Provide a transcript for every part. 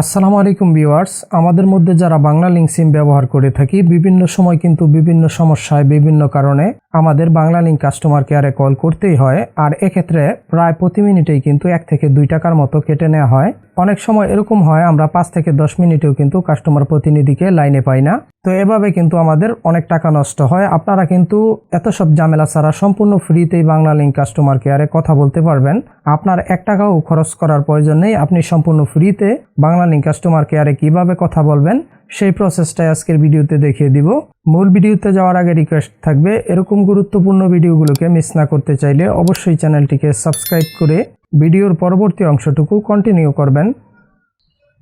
আসসালামু আলাইকুম ভিউয়ার্স। আমাদের মধ্যে যারা বাংলা লিঙ্ক সিম ব্যবহার করে থাকি, বিভিন্ন সময় কিন্তু বিভিন্ন সমস্যায়, বিভিন্ন কারণে আমাদের বাংলা লিঙ্ক কাস্টমার কেয়ারে কল করতেই হয়, আর এক্ষেত্রে প্রায় প্রতি মিনিটেই কিন্তু এক থেকে দুই টাকার মতো কেটে নেওয়া হয়। অনেক সময় এরকম হয়, আমরা পাঁচ থেকে দশ মিনিটেও কিন্তু কাস্টমার প্রতিনিধিকে লাইনে পাই না। তো এভাবে কিন্তু আমাদের অনেক টাকা নষ্ট হয়। আপনারা কিন্তু এত সব ঝামেলা ছাড়া সম্পূর্ণ ফ্রিতেই বাংলা লিঙ্ক কাস্টমার কেয়ারে কথা বলতে পারবেন। আপনার এক টাকাও খরচ করার প্রয়োজন নেই। আপনি সম্পূর্ণ ফ্রিতে বাংলা লিঙ্ক কাস্টমার কেয়ারে কীভাবে কথা বলবেন সেই প্রসেসটাই আজকের ভিডিওতে দেখিয়ে দিব। মূল ভিডিওতে যাওয়ার আগে রিকোয়েস্ট থাকবে, এরকম গুরুত্বপূর্ণ ভিডিওগুলোকে মিস না করতে চাইলে অবশ্যই চ্যানেলটিকে সাবস্ক্রাইব করে ভিডিওর পরবর্তী অংশটুকু কন্টিনিউ করবেন।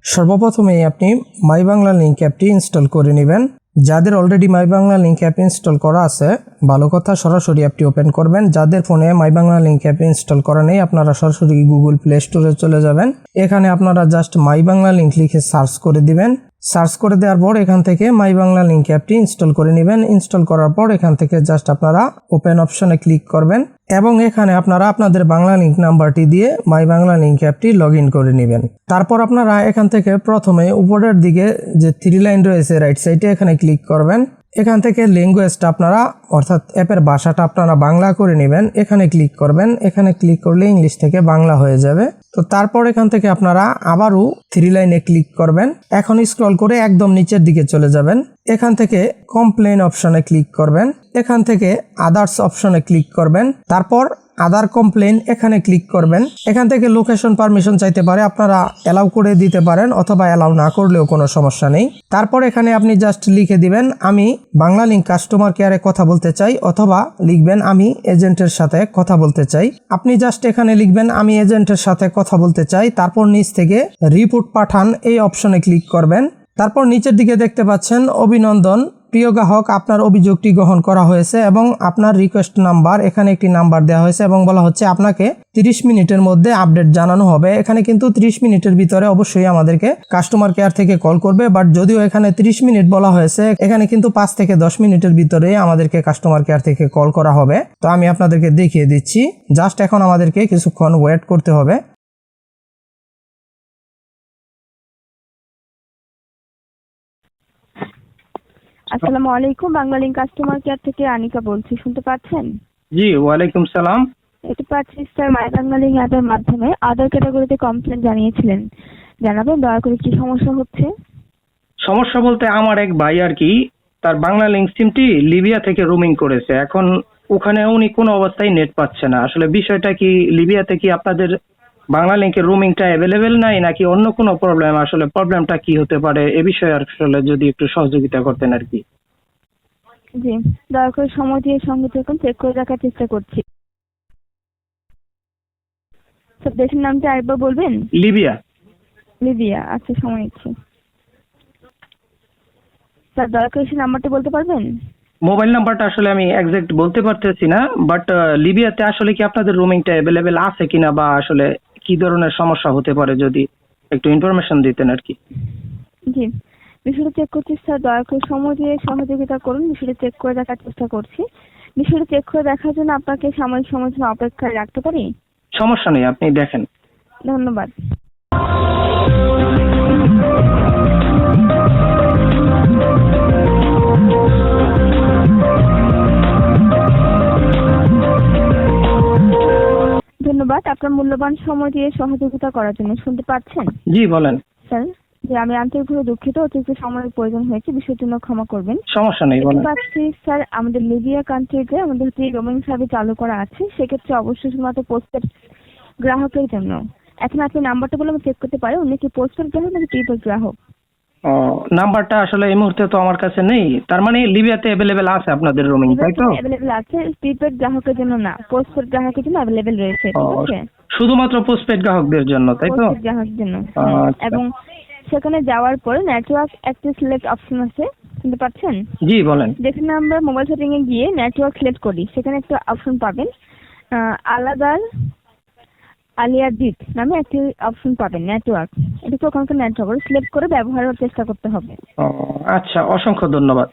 সর্বপ্রথমেই আপনি মাই বাংলা লিঙ্ক অ্যাপটি ইনস্টল করে নেবেন। যাদের already my Bangla link app install করা আছে, ভালো কথা, সরাসরি অ্যাপটি ওপেন করবেন। যাদের ফোনে my Bangla link app install করা নেই, আপনারা সরাসরি গুগল প্লে স্টোরে চলে যাবেন। এখানে আপনারা জাস্ট মাই বাংলা লিঙ্ক লিখে সার্চ করে দিবেন। সার্চ করে দেওয়ার পর এখান থেকে মাই বাংলা লিঙ্ক অ্যাপটি ইনস্টল করে নেবেন। ইনস্টল করার পর এখান থেকে জাস্ট আপনারা ওপেন অপশনে ক্লিক করবেন। এবং এখানে আপনারা আপনাদের বাংলা লিঙ্ক নাম্বারটি দিয়ে মাই বাংলা লিঙ্ক অ্যাপটি লগ করে নেবেন। তারপর আপনারা এখান থেকে প্রথমে উপরের দিকে যে থ্রি লাইন রয়েছে রাইট সাইডে এখানে ক্লিক করবেন। এখান থেকে ল্যাঙ্গুয়েজটা আপনারা, অর্থাৎ অ্যাপের ভাষাটা আপনারা বাংলা করে নেবেন। এখানে ক্লিক করবেন। এখানে ক্লিক করলে ইংলিশ থেকে বাংলা হয়ে যাবে। তো তারপর এখান থেকে আপনারা আবারও থ্রি লাইনে ক্লিক করবেন। এখন স্ক্রল করে একদম নিচের দিকে চলে যাবেন। এখান থেকে কমপ্লেন অপশনে ক্লিক করবেন। এখান থেকে আদার্স অপশনে ক্লিক করবেন। তারপর আদার কমপ্লেন এখানে ক্লিক করবেন। এখান থেকে লোকেশন পারমিশন চাইতে পারে, আপনারা অ্যালাউ করে দিতে পারেন অথবা অ্যালাউ না করলেও কোনো সমস্যা নেই। তারপর এখানে আপনি জাস্ট লিখে দিবেন, আমি বাংলা লিঙ্ক কাস্টমার কেয়ারে কথা বলতে চাই অথবা লিখবেন, আমি এজেন্টের সাথে কথা বলতে চাই। আপনি জাস্ট এখানে লিখবেন, আমি এজেন্টের সাথে কথা বলতে চাই। তারপর নিচ থেকে রিপোর্ট পাঠান, এই অপশনে ক্লিক করবেন। তারপর নিচের দিকে দেখতে পাচ্ছেন অভিনন্দন। প্রিয় গ্রাহক, আপনার অভিযোগটি গ্রহণ করা হয়েছে এবং আপনার রিকোয়েস্ট নাম্বার এখানে একটি নাম্বার দেওয়া হয়েছে এবং বলা হচ্ছে আপনাকে 30 মিনিটের মধ্যে আপডেট জানানো হবে। এখানে কিন্তু 30 মিনিটের ভিতরে অবশ্যই আমাদেরকে কাস্টমার কেয়ার থেকে কল করবে বাট যদিও এখানে 30 মিনিট বলা হয়েছে, এখানে কিন্তু 5 থেকে 10 মিনিটের ভিতরে আমাদেরকে কাস্টমার কেয়ার থেকে কল করা হবে। তো আমি আপনাদেরকে দেখিয়ে দিচ্ছি জাস্ট এখন আমাদেরকে কিছুক্ষণ ওয়েট করতে হবে। আসসালামু আলাইকুম বাংলালিংক কাস্টমার কেয়ার থেকে আনিকা বলছি শুনতে পাচ্ছেন? জি ওয়ালাইকুম সালাম। এটা পাচ্ছি স্যার মাই বাংলালিংক অ্যাপের মাধ্যমে। আদার ক্যাটাগরিতে কমপ্লেন জানিয়েছিলেন। জানাবেন দয়া করে কি সমস্যা হচ্ছে? সমস্যা বলতে আমার এক ভাই আর কি তার বাংলা লিঙ্ক সিমটি লিবিয়া থেকে রোমিং করেছে। এখন ওখানে উনি কোনো অবস্থায় নেট পাচ্ছে না। আসলে বিষয়টা কি লিবিয়াতে কি আপনাদের বাংলা লিঙ্কের রুমিংটা অ্যাভেলেবেল নাই নাকি অন্য কোনো প্রবলেম আসলে প্রবলেমটা কি হতে পারে? এ বিষয়ে আসলে যদি একটু সহযোগিতা করতেন আর কি। জি দয়া করে সময় দিয়ে সঙ্গে থাকুন চেক করে রাখার চেষ্টা করছি। স্যার দেশের নামটা আরেকবার বলবেন? লিবিয়া। লিবিয়া আচ্ছা সময় নিচ্ছি। স্যার দয়া করে সে নাম্বারটা বলতে পারবেন? মোবাইল নাম্বারটা আসলে আমি একজ্যাক্ট বলতে পারতেছি না বাট লিবিয়াতে আসলে কি আপনাদের রুমিংটা অ্যাভেলেবেল আছে কিনা বা আসলে কি ধরনের সমস্যা হতে পারে যদি একটু ইনফরমেশন দিতেন আর কি? জি বিষয়টা চেক করছি স্যার দয়া করে সময় দিয়ে সহযোগিতা করুন বিষয়টা চেক করে দেখার চেষ্টা করছি। বিষয়টা চেক করে দেখার জন্য আপনাকে সাময়িক সময় জন্য অপেক্ষায় রাখতে পারি? সমস্যা নেই আপনি দেখেন। ধন্যবাদ। ধন্যবাদ আপনার মূল্যবান সময় দিয়ে সহযোগিতা করার জন্য শুনতে পাচ্ছেন? জি বলেন। স্যার যে আমি আন্তরিকভাবে দুঃখিত অতিরিক্ত সময়ের প্রয়োজন হয়েছে বিষয়ের জন্য ক্ষমা করবেন। সমস্যা নেই বলেন। পাচ্ছি স্যার আমাদের লিবিয়া কান্ট্রিতে আমাদের যে রোমিং সার্ভিস চালু করা আছে সেক্ষেত্রে অবশ্যই শুধুমাত্র পোস্টেড গ্রাহকের জন্য। এখন আপনি নাম্বারটা বলে আমি চেক করতে পারি উনি কি পোস্টেড গ্রাহক নাকি প্রিপেড গ্রাহক? নাম্বারটা আসলে এই মুহূর্তে তো আমার কাছে নেই। তার মানে লিবিয়াতে অ্যাভেলেবেল আছে আপনাদের রোমিং তাই তো? অ্যাভেলেবেল আছে প্রিপেড গ্রাহকের জন্য না পোস্টেড গ্রাহকের জন্য অ্যাভেলেবেল রয়েছে ঠিক আছে? শুধুমাত্র পোস্টপেড গ্রাহকদের জন্য তাই তো? গ্রাহকের জন্য আচ্ছা। এবং সেখানে যাওয়ার পরে নেটওয়ার্ক একটা সিলেক্ট অপশন আছে শুনতে পাচ্ছেন? জি বলেন। যেখানে আমরা মোবাইল সেটিং এ গিয়ে নেটওয়ার্ক সিলেক্ট করি সেখানে একটা অপশন পাবেন আহ, আলাদার আলিয়াদিত নামে একটি অপশন পাবেন নেটওয়ার্ক এটাকে ওখানকার নেটওয়ার্ক সিলেক্ট করে ব্যবহারের চেষ্টা করতে হবে। আচ্ছা অসংখ্য ধন্যবাদ।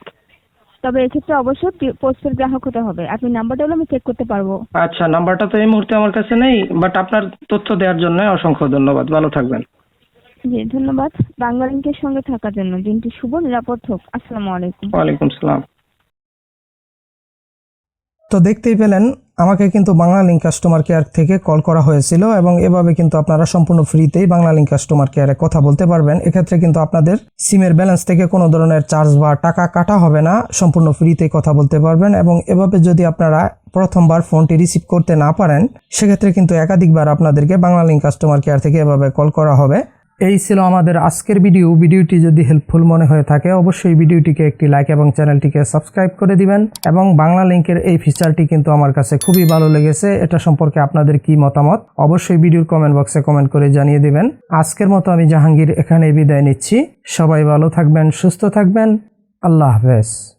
তবে এক্ষেত্রে অবশ্যই পোস্টের গ্রাহক হতে হবে। আপনি নাম্বারটা হলে আমি চেক করতে পারব। আচ্ছা নাম্বারটা তো এই মুহূর্তে আমার কাছে নেই বাট আপনার তথ্য দেওয়ার জন্য অসংখ্য ধন্যবাদ। ভালো থাকবেন। জি ধন্যবাদ। বাংলা লিঙ্কের সঙ্গে থাকার জন্য দিনটি শুভ নিরাপদ হোক। আসসালামু আলাইকুম। ওয়ালাইকুম সালাম। তো দেখতেই পেলেন আমাকে কিন্তু বাংলা লিঙ্ক কাস্টমার কেয়ার থেকে কল করা হয়েছিল এবং এভাবে কিন্তু আপনারা সম্পূর্ণ ফ্রিতেই বাংলা লিঙ্ক কাস্টমার কেয়ারে কথা বলতে পারবেন। এক্ষেত্রে কিন্তু আপনাদের সিমের ব্যালেন্স থেকে কোনো ধরনের চার্জ বা টাকা কাটা হবে না, সম্পূর্ণ ফ্রিতে কথা বলতে পারবেন এবং এভাবে যদি আপনারা প্রথমবার ফোনটি রিসিভ করতে না পারেন, সেক্ষেত্রে কিন্তু একাধিকবার আপনাদেরকে বাংলা লিঙ্ক কাস্টমার কেয়ার থেকে এভাবে কল করা হবে। এই ছিল আমাদের আজকের ভিডিও। ভিডিওটি যদি হেল্পফুল মনে হয়ে থাকে, অবশ্যই ভিডিওটিকে একটি লাইক এবং চ্যানেলটিকে সাবস্ক্রাইব করে দিবেন এবং বাংলা লিঙ্কের এই ফিচারটি কিন্তু আমার কাছে খুবই ভালো লেগেছে। এটা সম্পর্কে আপনাদের কি মতামত? অবশ্যই ভিডিওর কমেন্ট বক্সে কমেন্ট করে জানিয়ে দিবেন। আজকের মতো আমি জাহাঙ্গীর এখানে বিদায় নিচ্ছি। সবাই ভালো থাকবেন, সুস্থ থাকবেন। আল্লাহ হাফেজ।